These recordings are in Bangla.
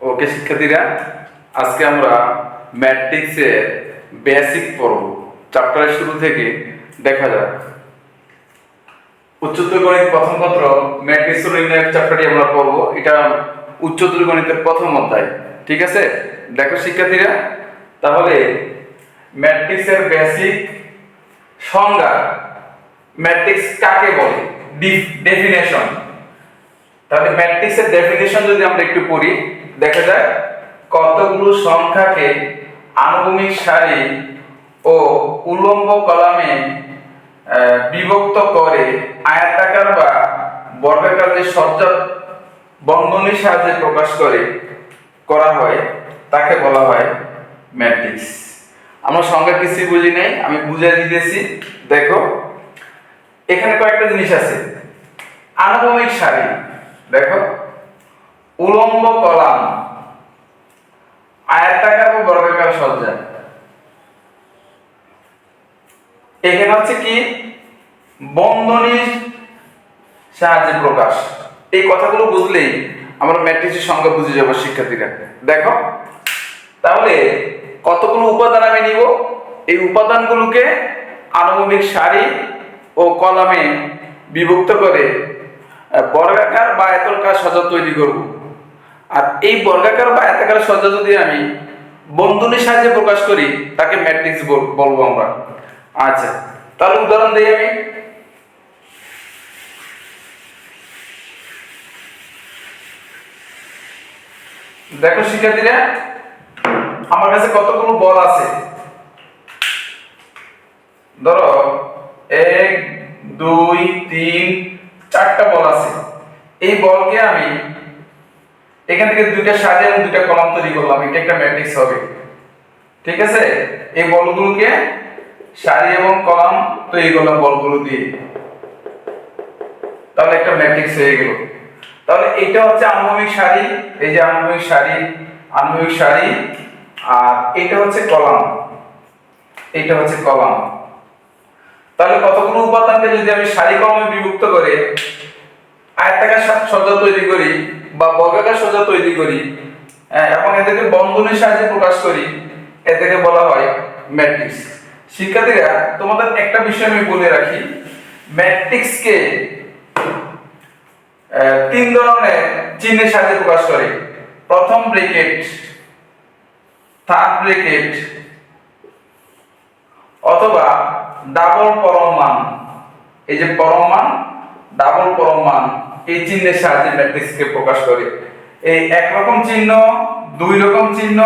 ওকে, শিক্ষার্থীরা, আজকে আমরা ম্যাট্রিক্সের বেসিক পড়ব। চ্যাপ্টারের শুরু থেকে দেখা যাক। উচ্চতর গণিত প্রথম পত্র, ম্যাট্রিক্স নির্ণয়ের চ্যাপ্টারটি আমরা পড়ব। এটা উচ্চতর গণিতের প্রথম অধ্যায়, ঠিক আছে? দেখো শিক্ষার্থীরা, তাহলে ম্যাট্রিক্সের বেসিক সংজ্ঞা, ম্যাট্রিক্স কাকে বলে? ডেফিনেশন তাহলে ম্যাট্রিক্সের ডেফিনেশন যদি আমরা একটু পড়ি দেখা যায় কতগুলো সংখ্যাকে আনুভূমিক সারি ও উলম্ব কলামে বিভক্ত করে আয়াতাকার বা বর্গাকার যে সজ্জা বন্ধনীর সাহায্যে প্রকাশ করে, করা হয়। তাকে বলা হয় ম্যাট্রিক্স। আমরা সংখ্যা কিছুই বুঝি নাই, আমি বুঝে দিতেছি। দেখো, এখানে কয়েকটা জিনিস আছে। আনুভূমিক সারি, দেখো। উলম্ব কলাম। আয়তাকার ও বর্গাকার সজ্জা। এখানে হচ্ছে কি? বন্ধনীর সাহায্যে প্রকাশ। এই কথাগুলো বুঝলেই আমরা ম্যাট্রিক্সের সংখ্যা বুঝে যাব শিক্ষার্থীরা। দেখো, তাহলে কতগুলো উপাদান আমি নিব? এই উপাদানগুলোকে আনুভূমিক সারি ও কলামে বিভক্ত করে বর্গাকার বা আয়তাকার সজ্জা তৈরি করব। আর এই বর্গাকার বা আয়তাকার সজ্জা যদি আমি বন্ধনীর সাহায্যে প্রকাশ করি, তাকে ম্যাট্রিক্স বলব আমরা। আচ্ছা তাহলে উদাহরণ দিই আমি। দেখো শিক্ষার্থীরা, আমার কাছে কতগুলো বল আছে? ধরো, এক, দুই, তিন, চারটা বল আছে। এই বলকে আমি এখান থেকে দুইটা এবং দুইটা কলাম তৈরি করলাম। এটা একটা ম্যাট্রিক্স হবে। ঠিক আছে? এই বলগুলোকে সারি এবং কলাম তৈরি করলাম বলগুলো দিয়ে। তাহলে একটা ম্যাট্রিক্স হয়ে গেল। তাহলে এটা হচ্ছে আনুভূমিক সারি। এই যে আনুভূমিক সারি আনুভূমিক সারি, আর এটা হচ্ছে কলাম এটা হচ্ছে কলাম তাহলে কতগুলো উপাদানকে যদি আমি সারি কলমে বিভক্ত করে আয়তাকার সজ্জা তৈরি করি বা বর্গাকার সজ্জা তৈরি করি। হ্যাঁ, এবং এদেরকে বন্ধনের সাহায্যে প্রকাশ করি। এদেরকে বলা হয় ম্যাট্রিক্স। শিক্ষার্থীরা তোমাদের একটা বিষয় আমি বলে রাখি। ম্যাট্রিক্সকে তিন ধরনের চিহ্নের সাহায্যে প্রকাশ করে। প্রথম ব্রেকেট থার্ড ব্রেকেট অথবা ডাবল পরম মান। এই যে পরম মান ডাবল পরম মান। এই চিহ্নের সাহায্যে ম্যাট্রিক্সকে প্রকাশ করে। এই এক রকম চিহ্ন দুই রকম চিহ্ন,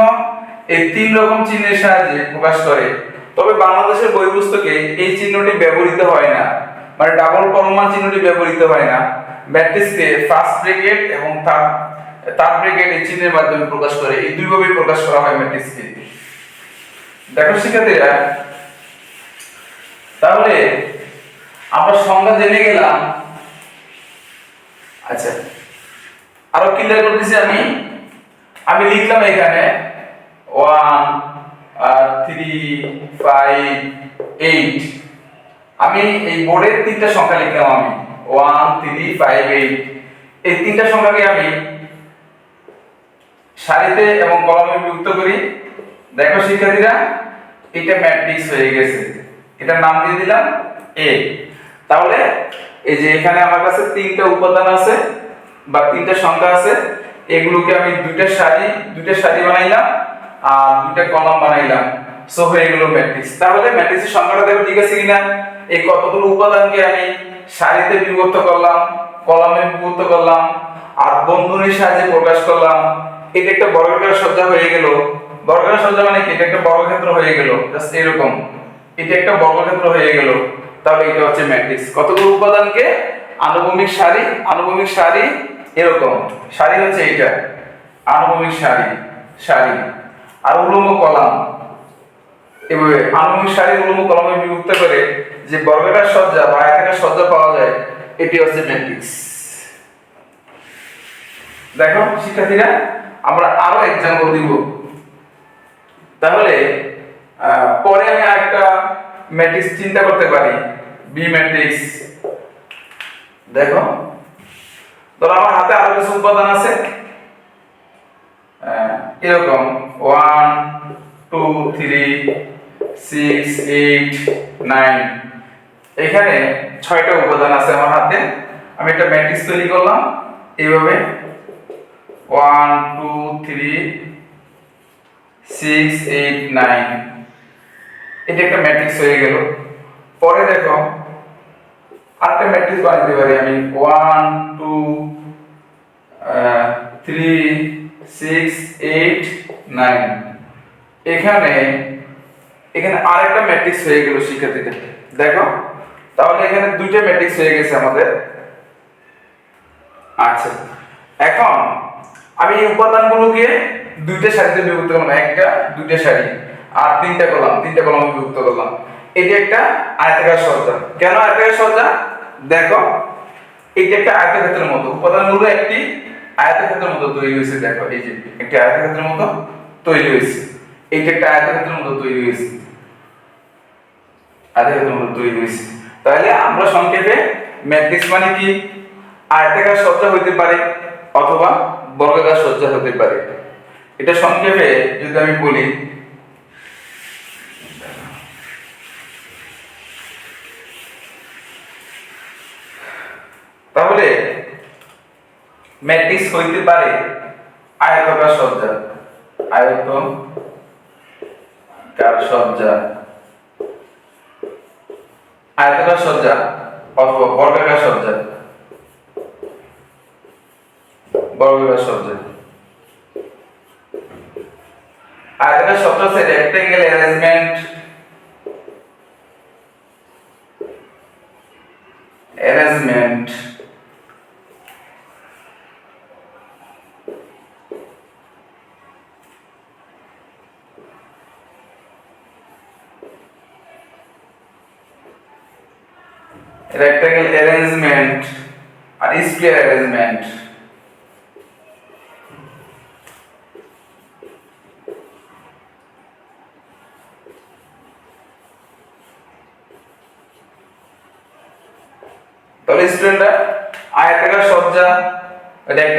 এই তিন রকম চিহ্নের সাহায্যে প্রকাশ করে। তবে বাংলাদেশের বই পুস্তকে এই চিহ্নটি ব্যবহৃত হয় না। মানে ডাবল পরমান চিহ্নটি ব্যবহৃত হয় না। ম্যাট্রিক্সকে ফার্স্ট ব্রেকেট এবং থার্ড থার্ড ব্রেকেট এই চিহ্নের মাধ্যমে প্রকাশ করে। এই দুইভাবেই প্রকাশ করা হয় ম্যাট্রিক্সকে দেখো শিক্ষার্থীরা, তাহলে আমরা সংজ্ঞা জেনে গেলাম আচ্ছা। আরও ক্লিয়ার করতেছি আমি। আমি লিখলাম এখানে ওয়ান থ্রি ফাইভ এইট আমি এই বোর্ডের তিনটা সংখ্যা লিখলাম আমি। ওয়ান থ্রি ফাইভ এইট এই তিনটা সংখ্যাকে আমি সারিতে এবং কলমে বিভক্ত করি। দেখো, শিক্ষার্থীরা, এটা ম্যাট্রিক্স হয়ে গেছে। এটার নাম দিয়ে দিলাম এ তাহলে এই যে এখানে আমার কাছে তিনটা উপাদান আছে বা তিনটা সংখ্যা আছে, এগুলোকে আমি দুইটা সারি দুইটা সারি বানাইলাম আর দুইটা কলাম বানাইলাম। সো হয়ে গেল ম্যাট্রিক্স তাহলে ম্যাট্রিক্সের সংখ্যাটা দেখো ঠিক আছে কিনা? এই কতগুলো উপাদানকে আমি সারিতে বিভক্ত করলাম, কলামে বিভক্ত করলাম আর বন্ধনীর সাহায্যে প্রকাশ করলাম। এটা একটা বর্গাকার সজ্জা হয়ে গেল। বর্গাকার সজ্জা মানে কি? এটা একটা বর্গক্ষেত্র হয়ে গেল। জাস্ট এরকম। এটা একটা বর্গক্ষেত্র হয়ে গেল। তাহলে এটা হচ্ছে ম্যাট্রিক্স কতগুলো উপাদানকে? আনুভূমিক সারি আনুভূমিক সারি এরকম। সারি হচ্ছে এইটা। আনুভূমিক সারি সারি। আর উলম্ব কলাম। এভাবে আনুভূমিক সারি, উলম্ব কলামে বিভক্ত করে যে বর্গাকার সজ্জা বা আয়তাকার সজ্জা পাওয়া যায়, এটি হচ্ছে ম্যাট্রিক্স দেখো, শিক্ষার্থীরা, আমরা আরও এক্সাম্পল দিব। তাহলে পরে আমি একটা ম্যাট্রিক্স চিন্তা করতে পারি। B matrix. দেখো। ধরো আমার হাতে আরও কিছু উপাদান আছে। এরকম। One two three six eight nine এখানে ছয়টা উপাদান আছে আমার হাতে। আমি একটা ম্যাট্রিক্স তৈরি করলাম। এইভাবে। One two three six eight nine এটা একটা ম্যাট্রিক্স হয়ে গেল। পরে দেখো, আরেকটা ম্যাট্রিক্স বানাতে পারি আমি। One two three six eight nine এখানে এখানে আরেকটা ম্যাট্রিক্স হয়ে গেল শিক্ষার্থীদের। দেখো, তাহলে এখানে দুইটা ম্যাট্রিক্স হয়ে গেছে আমাদের। আচ্ছা এখন আমি এই উপাদানগুলোকে দুইটা সারিতে বিভক্ত করলাম। একটা, দুইটা সারি। আর তিনটা কলাম তিনটা কলাম বিভক্ত করলাম। এটা একটা আয়তাকার সজ্জা। কেন আয়তাকার সজ্জা? দেখো, এটা একটা আয়তক্ষেত্রের মতো। উপাদানগুলো একটি আয়তক্ষেত্রের মতো তৈরি হয়েছে, দেখো, এই যে একটি আয়তক্ষেত্রের মতো তৈরি হয়েছে। এইটা একটা আয়তক্ষেত্রের মতো তৈরি হয়েছে। আয়তক্ষেত্রের মতো তৈরি হয়েছে। তাহলে আমরা সংক্ষেপে ম্যাট্রিক্স মানে কি? আয়তাকার সজ্জা হইতে পারে অথবা বর্গাকার সজ্জা হতে পারে। এটা সংক্ষেপে যদি আমি বলি তাহলে ম্যাট্রিক্স হইতে পারে আয়তকার সজ্জা। আয়ত কার সজ্জা। আয়তকার সজ্জা অথবা বর্গাকার সজ্জা। বর্গাকার সজ্জা। আয়তকার সজ্জা হচ্ছে rectangle arrangement arrangement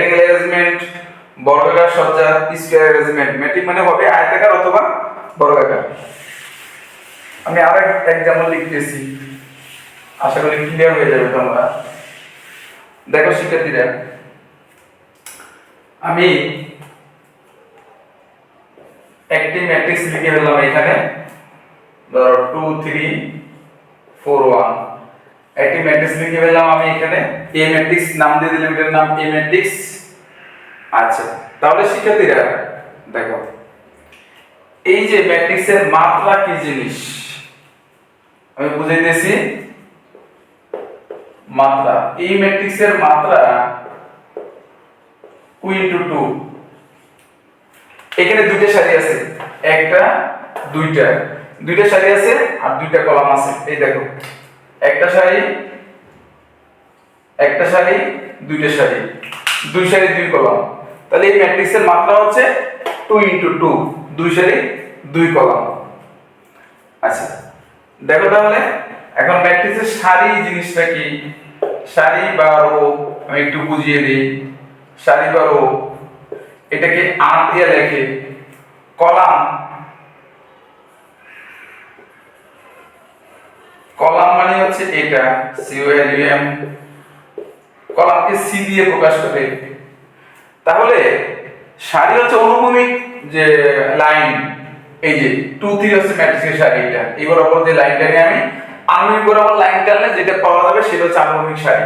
rectangle arrangement বর্গাকার সজ্জা স্কয়ার অ্যারেঞ্জমেন্ট ম্যাট্রিক মানে হবে আয়তাকার অথবা বর্গাকার। আমি আরেক এক্সাম্পল লিখতেছি আশা করি ক্লিয়ার হয়ে যাবে তোমরা। দেখো শিক্ষার্থীরা, আমি একটি ম্যাট্রিক্স লিখে ফেললাম এখানে ধরো টু থ্রি ফোর ওয়ান একটি ম্যাট্রিক্স লিখে ফেললাম আমি এখানে এ ম্যাট্রিক্স নাম দিয়ে দিলাম এটার নাম এ ম্যাট্রিক্স আচ্ছা তাহলে শিক্ষার্থীরা, দেখো, এই যে ম্যাট্রিক্সের মাত্রা কি জিনিস? আমি বুঝাইতেছি মাত্রা, এই ম্যাট্রিক্সের মাত্রা টু ইন্টু টু এখানে দুইটা সারি আছে, একটা, দুইটা। দুইটা সারি আছে আর দুইটা কলাম আছে, এই দেখো। একটা সারি একটা সারি দুইটা সারি দুই সারি দুই কলাম। তাহলে এই ম্যাট্রিক্সের মাত্রা হচ্ছে টু ইন্টু টু দুই সারি দুই কলাম। আচ্ছা দেখো তাহলে, এখন ম্যাট্রিক্সের সারি জিনিসটা কি? সারি বা রো, আমি একটু বুঝিয়ে দিই। সারি বা রো, এটাকে আর দিয়ে লেখে। কলাম কলাম মানে হচ্ছে এটা সিওএলইএম কলামকে সি দিয়ে প্রকাশ করে। তাহলে সারি হচ্ছে অনুভূমিক যে লাইন, এই যে টু থ্রি হচ্ছে ম্যাট্রিক্সের সারি এটা। এই বরাবর যে লাইনটা নিয়ে আমি আনুভূমিক বরাবর লাইন টানলে যেটা পাওয়া যাবে সেটা হচ্ছে আনুভূমিক সারি।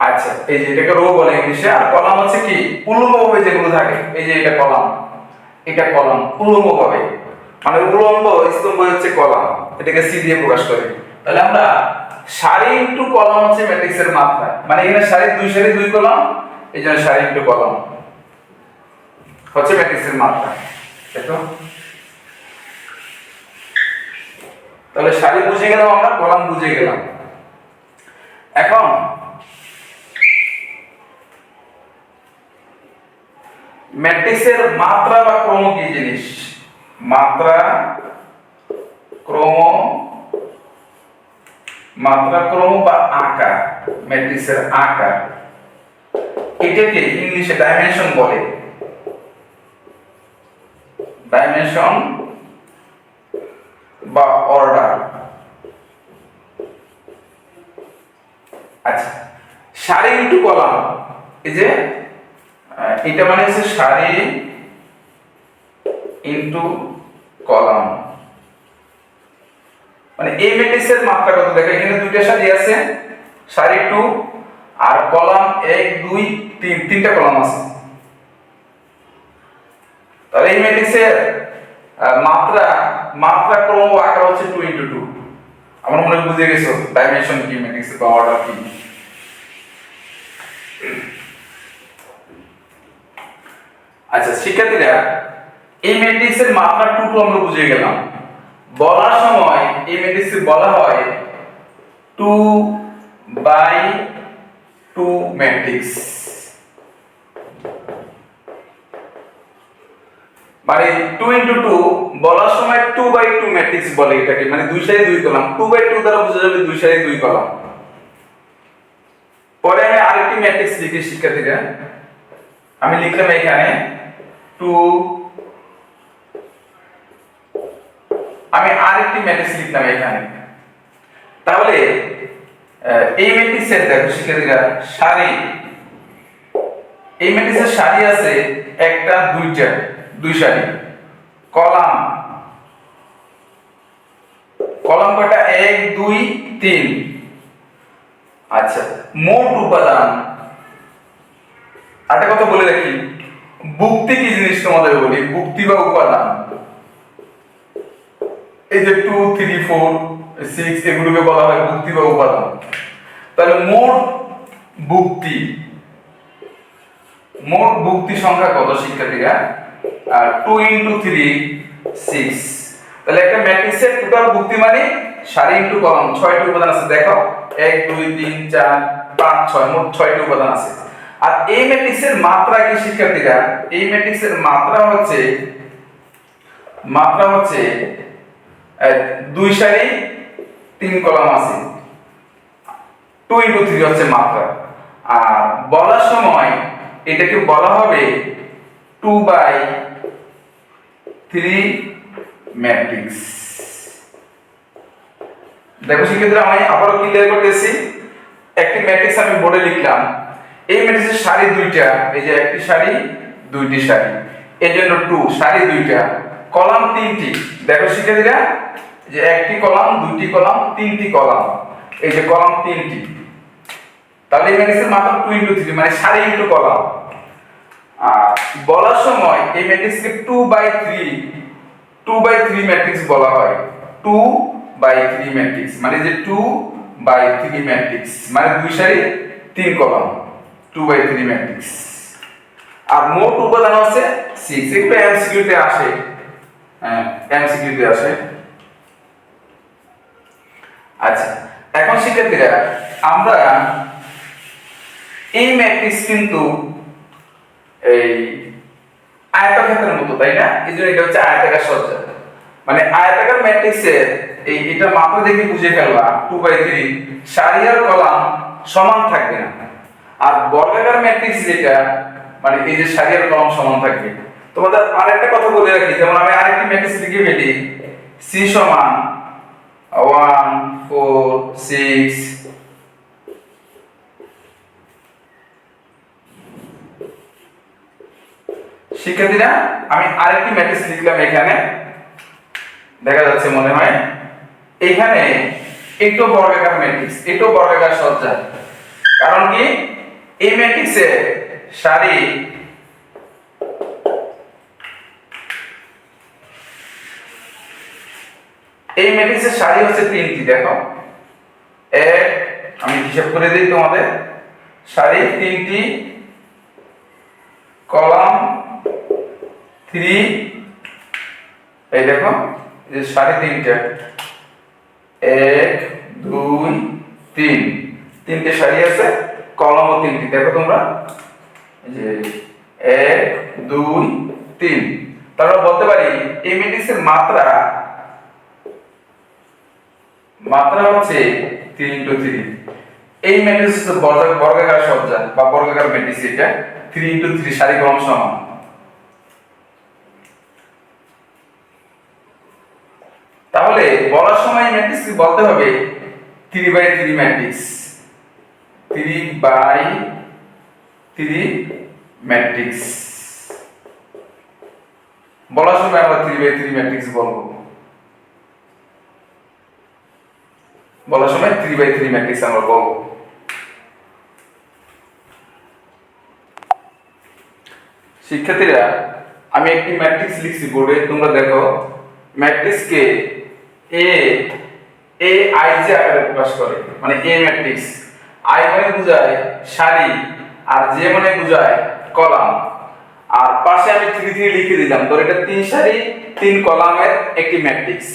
আচ্ছা এই যে এটাকে রো বলে ইংলিশে। আর কলাম হচ্ছে কি? উলম্বভাবে যেগুলো থাকে, এই যে এটা কলাম এটা কলাম, উলম্বভাবে। মানে উলম্ব স্তম্ভ হচ্ছে কলাম, এটাকে সি দিয়ে প্রকাশ করে। তাহলে আমরা সারি ইন্টু কলাম হচ্ছে ম্যাট্রিক্সের মাত্রা মানে এখানে সারি দুই সারি দুই কলাম, এই জন্য সারি ইন্টু কলাম হচ্ছে ম্যাট্রিক্সের মাত্রা তো? তাহলে সারি বুঝে গেলাম আমরা, কলাম বুঝে গেলাম। এখন ম্যাট্রিক্সের মাত্রা বা ক্রম কি জিনিস? মাত্রা ক্রম মাত্রা ক্রম বা আকার, ম্যাট্রিক্সের আকার। এটাকে ইংলিশে ডাইমেনশন বলে। ডাইমেনশন বা অর্ডার আচ্ছা সারি ইন্টু কলাম এই যে এটা মানে হচ্ছে সারি ইন্টু কলাম। মানে এই ম্যাট্রিক্সের মাত্রা কত? দেখো, এখানে দুইটা সারি আছে, সারি টু আর কলাম এক, দুই, তিন, তিনটা কলাম আছে। তাহলে এই ম্যাট্রিক্সের মাত্রা মাত্রা ক্রম আকার হচ্ছে টু ইন্টু টু আমার মনে বুঝে গেছো ডাইমেনশন কি ম্যাট্রিক্স বা অর্ডার কি। আচ্ছা শিক্ষার্থীরা এই ম্যাট্রিক্সের টু টু আমরা বুঝে গেলাম। বলার সময় এই ম্যাট্রিক্স বলা হয় টু বাই টু ম্যাট্রিক্স মানে টু ইন্টু টু বলার সময় টু বাই টু ম্যাট্রিক্স বলে এটাকে মানে দুই সারি দুই কলাম টু বাই টু দ্বারা বোঝা যাবে দুই সারি দুই কলাম পরে আমি আরেকটি ম্যাট্রিক্স লিখি শিক্ষার্থীরা। আমি লিখলাম এখানে টু আমি আরেকটি ম্যাট্রিক্স লিখলাম এখানে। তাহলে এই ম্যাট্রিক্সের দেখো শিক্ষার্থীরা, সারি। এই ম্যাট্রিক্সের সারি আছে একটা, দুইটা, দুই সারি। কলাম। কলাম কয়টা? এক, দুই, তিন। আচ্ছা মোট উপাদান। আরেকটা কথা বলে রাখি বুক্তি কি জিনিস তোমাদের বলি বুক্তি বা উপাদান। এই যে টু থ্রি ফোর সিক্স এগুলোকে বলা হয় বুক্তি বা উপাদান। তাহলে মোট বুক্তি মোট বুক্তি সংখ্যা কত শিক্ষার্থীরা? আর টু ইন্টু থ্রি সিক্স তাহলে একটা ম্যাট্রিক্সের টোটাল বুক্তি মানে সারি ইন্টু কলম ছয়টি উপাদান আছে। দেখো, এক, দুই, তিন, চার, পাঁচ, ছয়, মোট ছয়টি উপাদান আছে। আর এই ম্যাট্রিক্সের মাত্রা কি শিক্ষার্থীরা? এই ম্যাট্রিক্সের মাত্রা হচ্ছে মাত্রা হচ্ছে দুই সারি, তিন কলাম আছে। টু ইন্টু থ্রি হচ্ছে মাত্রা। আর বলার সময় এটাকে বলা হবে টু বাই থ্রি ম্যাট্রিক্স দেখো, সেক্ষেত্রে আমি আবারও ক্লিয়ার করতেছি। একটি ম্যাট্রিক্স আমি বোর্ডে লিখলাম। এই ম্যাট্রিক্সের সারি দুইটা, এই যে একটি সারি, দুইটি সারি। এর জন্য টু সারি দুইটা। কলাম তিনটি। দেখো শিক্ষার্থীরা যে একটি কলাম, দুইটি কলাম, তিনটি কলাম। এই যে কলাম তিনটি। তাহলে ম্যাট্রিক্সের মাত্র টু ইন্টু থ্রি মানে সারি ইন্টু কলাম। আর বলার সময় এই ম্যাট্রিক্সকে two by three two by three matrix বলা হয়। টু বাই থ্রি ম্যাট্রিক্স মানে যে টু বাই থ্রি ম্যাট্রিক্স মানে দুই সারি তিন column. Two by three matrix আর মোট উপাদান হচ্ছে সিক্স এগুলো এমসিকিউতে আসে। এমসিকিউতে আসে। আচ্ছা এখন শিক্ষার্থীরা আমরা এই ম্যাট্রিক্স কিন্তু এই আয়তক্ষেত্রের মতো, তাই না? এই জন্য এটা হচ্ছে আয়তাকার সজ্জা। মানে আয়তাকার ম্যাট্রিক্সের এই, এটা মাত্রা দেখে বুঝে ফেলবা টু বাই থ্রি সারি আর কলাম সমান থাকবে না। আর বর্গাকার ম্যাট্রিক্স যেটা মানে এই যে সারি আর কলাম সমান থাকবে তোমাদের আরেকটা কথা বলে রাখি, যেমন আমি আরেকটি ম্যাট্রিক্স লিখে ফেলি। সি সমান ওয়ান ফোর সিক্স শিক্ষার্থীরা, আমি আরেকটি ম্যাট্রিক্স লিখলাম এখানে। দেখা যাচ্ছে মনে হয়। এখানে এটো বর্গাকার ম্যাট্রিক্স এটো বর্গাকার সজ্জা। কারণ কি? এই ম্যাট্রিক্সে সারি এই ম্যাট্রিক্সের সারি হচ্ছে তিনটি, দেখো। এক, আমি হিসাব করে দিই তোমাদের। সারি, তিনটি। কলাম, থ্রি। এই দেখো যে সাড়ে তিনটা। এক, দুই, তিন। তিনটে সারি আছে, কলমও তিনটি, দেখো তোমরা। যে এক, দুই, তিন। তারপর বলতে পারি, এই ম্যাট্রিক্সের মাত্রা মাত্রা হচ্ছে তিন ইন্টু থ্রি এই ম্যাট্রিক্স বর্গাকার সজ্জা বা বর্গাকার ম্যাট্রিক্স এটা থ্রি ইন্টু থ্রি সারি কলম সমান। তাহলে বলার সময় ম্যাট্রিক্স বলতে হবে three by three matrix three by three matrix বলার সময় আমরা থ্রি বাই থ্রি ম্যাট্রিক্স বলব। বলার সময় থ্রি বাই থ্রি ম্যাট্রিক্স আমরা বলব। শিক্ষার্থীরা, আমি একটি ম্যাট্রিক্স লিখছি বোর্ডে, তোমরা দেখো ম্যাট্রিক্সকে এ এ আই জে আকারে প্রকাশ করে মানে এ ম্যাট্রিক্স আই মানে বোঝায় সারি, আর জে মানে বোঝায় কলাম। আর পাশে আমি থ্রি থ্রি লিখে দিলাম তোর এটা তিন সারি, তিন কলামের একটি ম্যাট্রিক্স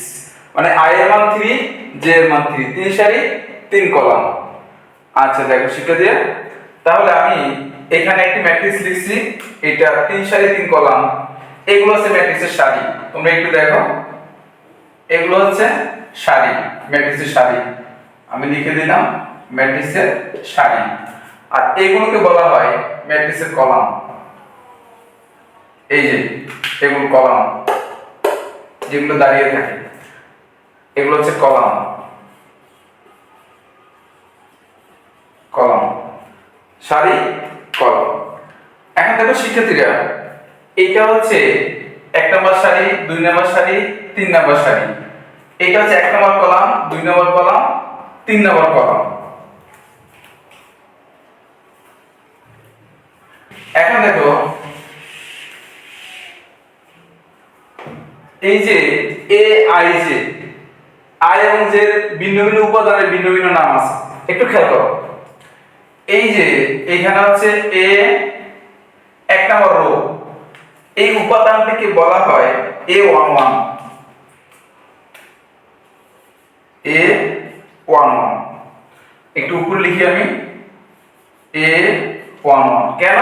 মানে আই এর মান থ্রি জে এর মান থ্রি তিন সারি, তিন কলাম। আচ্ছা দেখো শিক্ষার্থীরা তাহলে আমি এখানে একটি ম্যাট্রিক্স লিখছি, এটা তিন সারি, তিন কলাম। এগুলো হচ্ছে ম্যাট্রিক্সের সারি। তোমরা একটু দেখো। এগুলো হচ্ছে সারি ম্যাট্রিক্সের সারি। আমি লিখে দিলাম ম্যাট্রিক্সের সারি। আর এগুলোকে বলা হয় ম্যাট্রিক্সের কলাম। এই যে, এগুলো কলাম, যেগুলো দাঁড়িয়ে থাকে। এগুলো হচ্ছে কলাম। কলম। সারি, কলম। এখন দেখো শিক্ষার্থীরা, এইটা হচ্ছে এক নম্বর সারি, দুই নম্বর সারি, তিন নম্বর সারি। এটা হচ্ছে এক নম্বর কলাম, দুই নম্বর কলাম, তিন নম্বর কলাম। এখন দেখো, এই যে এ আই জে জে ভিন্ন ভিন্ন উপাদানের ভিন্ন ভিন্ন নাম আছে। একটু খেয়াল করো। এই যে এখানে হচ্ছে এ, এক নম্বর রো। এই উপাদানটিকে বলা হয় a one one. A one one. একটু উপর লিখি আমি। A one one. কেন?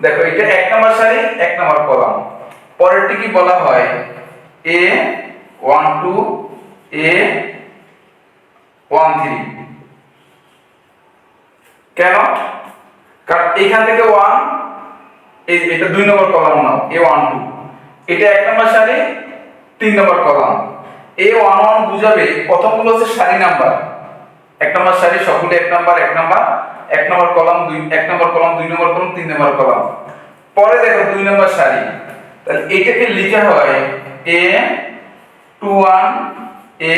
দেখো, এটা এক নম্বর সারি, এক নম্বর কলাম। পরেরটি কি বলা হয় a one two a one three কেন? কারণ এখান থেকে ওয়ান এটা দুই নম্বর কলাম নাও এ ওয়ান টু এটা এক নম্বর সারি, তিন নম্বর কলাম এ ওয়ান ওয়ান বুঝাবে, প্রথমগুলো হচ্ছে সারি নাম্বার এক নম্বর সারি সকলে এক নম্বর এক নম্বর এক নম্বর কলাম দুই, এক নম্বর কলাম দুই নম্বর কলাম তিন নম্বর কলাম পরে দেখো দুই নম্বর সারি। তাহলে এটাকে লিখা হয় a two one a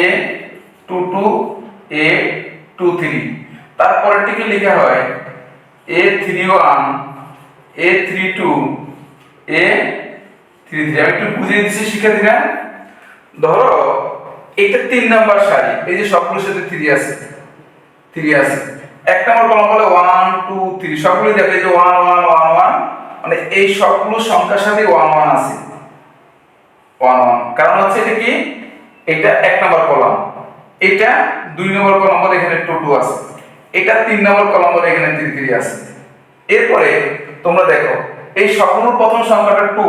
two two a two three তারপরেরটিকে লেখা হয় a three one a three two a three three আমি একটু বুঝিয়ে দিচ্ছি শিক্ষার্থীরা ধরো, এটা তিন নাম্বার সারি, এই যে সবগুলোর সাথে থ্রি আছে থ্রি আছে। এক নম্বর কলম বলে ওয়ান টু থ্রি সবগুলো দেখে যে ওয়ান ওয়ান ওয়ান ওয়ান মানে এই সবগুলো সংখ্যার সাথে ওয়ান ওয়ান আছে। ওয়ান ওয়ান কারণ হচ্ছে এটা কি? এটা এক নম্বর কলাম। এটা দুই নম্বর কলাম বলে এখানে টু আছে। এটা তিন নম্বর কলাম বলে এখানে থ্রি থ্রি আছে। এরপরে তোমরা দেখো, এই সবগুলোর প্রথম সংখ্যাটা টু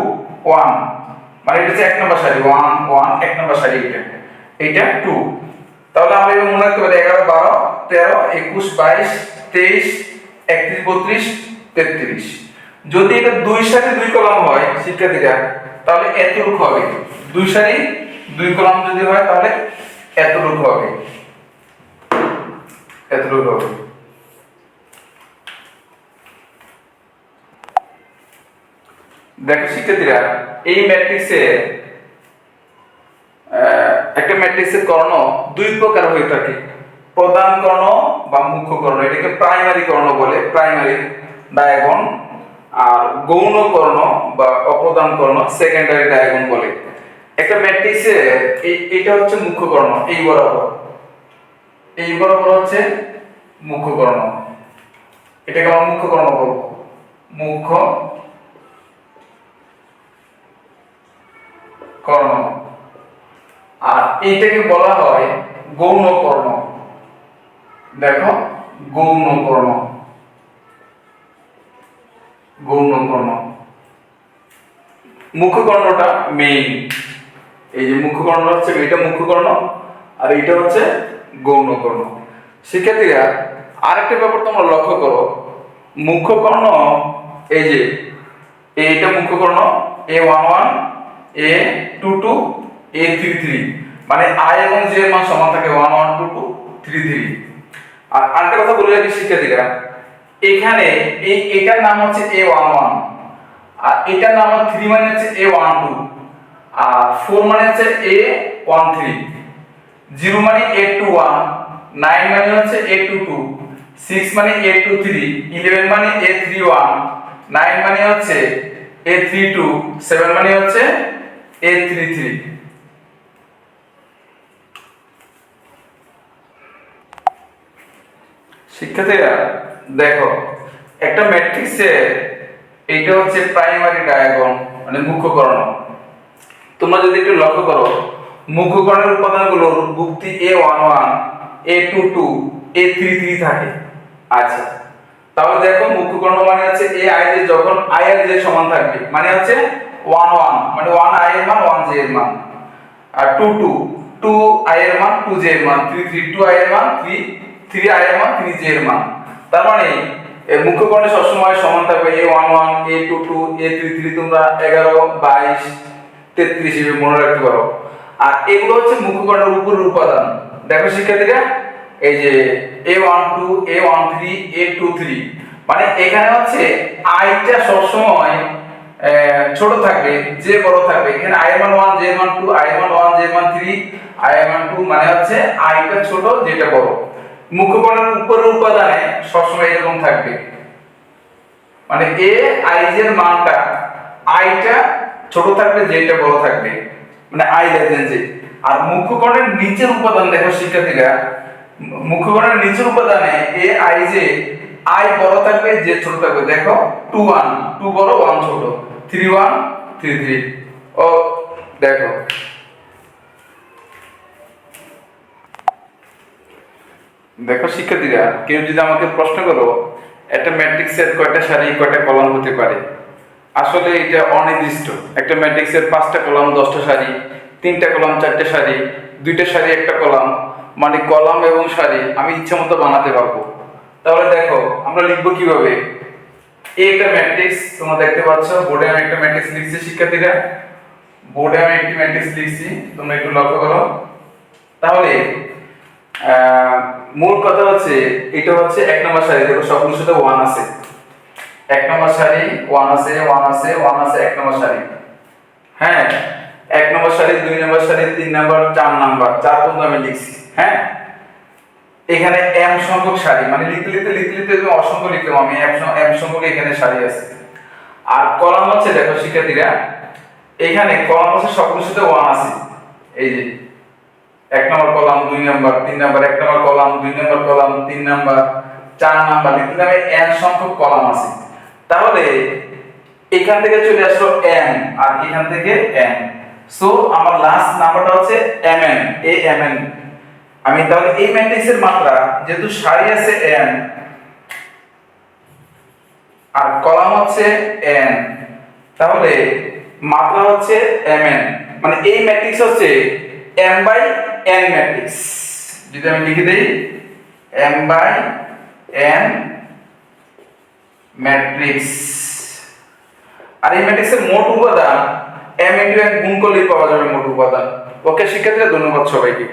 ওয়ান মানে এটা হচ্ছে এক নম্বর সারি ওয়ান ওয়ান এক নম্বর সারি এটা এইটা টু তাহলে আমরা মনে রাখতে পারি এগারো, বারো, তেরো, একুশ, বাইশ, তেইশ, একত্রিশ, বত্রিশ, তেত্রিশ। যদি এটা দুই সারি দুই কলম হয়, শিক্ষার্থীরা, তাহলে এতটুকু হবে। দুই সারি দুই কলাম যদি হয় তাহলে এতটুকু হবে। এতটুকু হবে। দেখো শিক্ষার্থীরা, এই ম্যাট্রিক্সে একটা ম্যাট্রিক্সের কর্ণ দুই প্রকার হয়ে থাকে। প্রধান কর্ণ বা মুখ্য কর্ণ, এটাকে প্রাইমারি কর্ণ বলে প্রাইমারি ডায়াগন আর গৌণ কর্ণ বা অপ্রধান কর্ণ সেকেন্ডারি ডায়াগন বলে। একটা ম্যাট্রিক্সে এটা হচ্ছে মুখ্য কর্ণ, এই বরাবর। এই বরাবর হচ্ছে মুখ্য কর্ণ। এটাকে আমরা মুখ্য কর্ণ বলব। মুখ্য কর্ণ। আর এইটাকে বলা হয় গৌণ কর্ণ। দেখো, গৌণ কর্ণ। গৌণ কর্ণ। মুখকর্ণটা মেইন এই যে মুখকর্ণ হচ্ছে এটা মুখকর্ণ আর এটা হচ্ছে গৌণ কর্ণ শিক্ষার্থীরা, আরেকটা ব্যাপার তোমরা লক্ষ্য করো। মুখ্যকর্ণ, এই যে এইটা মুখ্যকর্ণ, a one one, a two two, a three three. মানে আই এবং জে এর মান সমান থাকে one one, two two, three three. আর আরেকটা কথা বলে রাখি শিক্ষার্থীরা, এখানে এই এটার নাম হচ্ছে এ ওয়ান ওয়ান, আর এটার নাম থ্রি মানে হচ্ছে এ ওয়ান টু। আর ফোর মানে হচ্ছে এ ওয়ান থ্রি জিরো মানে এ টু ওয়ান নাইন মানে হচ্ছে এ টু টু সিক্স মানে এ টু থ্রি ইলেভেন মানে এ থ্রি ওয়ান নাইন মানে হচ্ছে এ থ্রি টু সেভেন মানে হচ্ছে এ থ্রি থ্রি শিক্ষার্থীরা, দেখো, একটা ম্যাট্রিক্সে এইটা হচ্ছে প্রাইমারি ডায়াগন মানে মুখ্যকর্ণ তোমরা যদি একটু লক্ষ্য করো মুখ্যকর্ণের উপাদানগুলোর ভুক্তি a one one a two two a three three থাকে। আচ্ছা তাহলে দেখো মুখ্যকর্ণ মানে হচ্ছে এ আই জে যখন আই আর জে সমান থাকবে মানে হচ্ছে ওয়ান ওয়ান মানে ওয়ান আই এর মান ওয়ান জে এর মান। আর টু টু টু আই এর মান টু জে এর মান থ্রি থ্রি টু আই এর মান থ্রি থ্রি আই এর মান থ্রি জে এর মান। তার মানে মুখ্যকর্ণে সবসময় সমান থাকবে a one one a two two a three three তোমরা এগারো, বাইশ তেত্রিশ হিসেবে মনে রাখতে পারো। আর এগুলো হচ্ছে মুখ্যকর্ণের উপরের উপাদান দেখো শিক্ষার্থীরা, এই যে a one two a one three a two three মানে এখানে হচ্ছে আইটা সবসময় ছোট থাকবে, যে বড় থাকবে। এখানে আই মান ওয়ান জে মান টু আই মান ওয়ান জে মান থ্রি আই মান টু মানে হচ্ছে আইটা ছোট যেটা বড়। মুখ্যকর্ণের উপরের উপাদানে সবসময় এরকম থাকবে। মানে এ আই এর মানটা আইটা ছোট থাকবে যেটা বড় থাকবে মানে আই জে আর মুখ্যকর্ণের নিচের উপাদান দেখো শিক্ষার্থীরা মু- মুখ্যকর্ণের নিচের উপাদানে এ আই যে আই বড় থাকবে যে ছোট থাকবে। দেখো টু ওয়ান টু বড় ওয়ান ছোট। থ্রি ওয়ান থ্রি থ্রি ও, দেখো। দেখো শিক্ষার্থীরা, কেউ যদি আমাকে প্রশ্ন করো, একটা ম্যাট্রিক্সের কয়টা সারি, কয়টা কলাম হতে পারে? আসলে এটা অনির্দিষ্ট। একটা ম্যাট্রিক্সের পাঁচটা কলাম, দশটা সারি, তিনটা কলাম, চারটে সারি, দুইটা সারি, একটা কলাম। মানে কলাম এবং সারি আমি ইচ্ছা মতো বানাতে পারব। তাহলে দেখো, আমরা লিখব কীভাবে? একটা ম্যাট্রিক্স, তোমরা দেখতে পাচ্ছ, বোর্ডে আমি একটা ম্যাট্রিক্স লিখছি, শিক্ষার্থীরা। বোর্ডে আমি একটি ম্যাট্রিক্স লিখছি, তোমরা একটু লক্ষ্য করো। তাহলে মূল কথা হচ্ছে, এটা হচ্ছে এক নম্বর সারি, দেখো, সবগুলোর সাথে ওয়ান আছে। এক নম্বর সারি ওয়ান আছে ওয়ান আছে ওয়ান আছে, এক নম্বর সারি। হ্যাঁ এক নম্বর সারি, দুই নম্বর সারি, তিন নম্বর, চার নম্বর, চার পর্যন্ত আমি লিখছি হ্যাঁ? এখানে এম সংখ্যক সারি মানে লিখতে লিখতে লিখতে লিখতে তুমি অসংখ্য লিখলাম আমি এম সংখ্যক এখানে সারি আছে। আর কলাম হচ্ছে, দেখো শিক্ষার্থীরা, এখানে কলাম হচ্ছে সবগুলোর সাথে ওয়ান আছে। এই যে, এক নম্বর কলাম, দুই নম্বর, তিন নম্বর, এক নম্বর কলাম, দুই নম্বর কলাম, তিন নম্বর, চার নম্বর, লিখতে নামে এন সংখ্যক কলাম আছে। তাহলে এখান থেকে চলে আসলো এম আর এখান থেকে এম সো আমার লাস্ট নাম্বারটা হচ্ছে m n a m n আমি তাহলে এই ম্যাট্রিক্সের মাত্রা, যেহেতু সারি আছে এম আর কলাম হচ্ছে এন তাহলে মাত্রা হচ্ছে এম এন মানে এই ম্যাট্রিক্স হচ্ছে এম বাই এন ম্যাট্রিক্স যদি আমি লিখে দেই এম বাই এন ম্যাট্রিক্স। আর এই ম্যাট্রিক্সের মোট উপাদান এম ইন্টু এন গুণ করলেই পাওয়া যাবে মোট উপাদান। ওকে, শিক্ষার্থীরা ধন্যবাদ সবাইকে।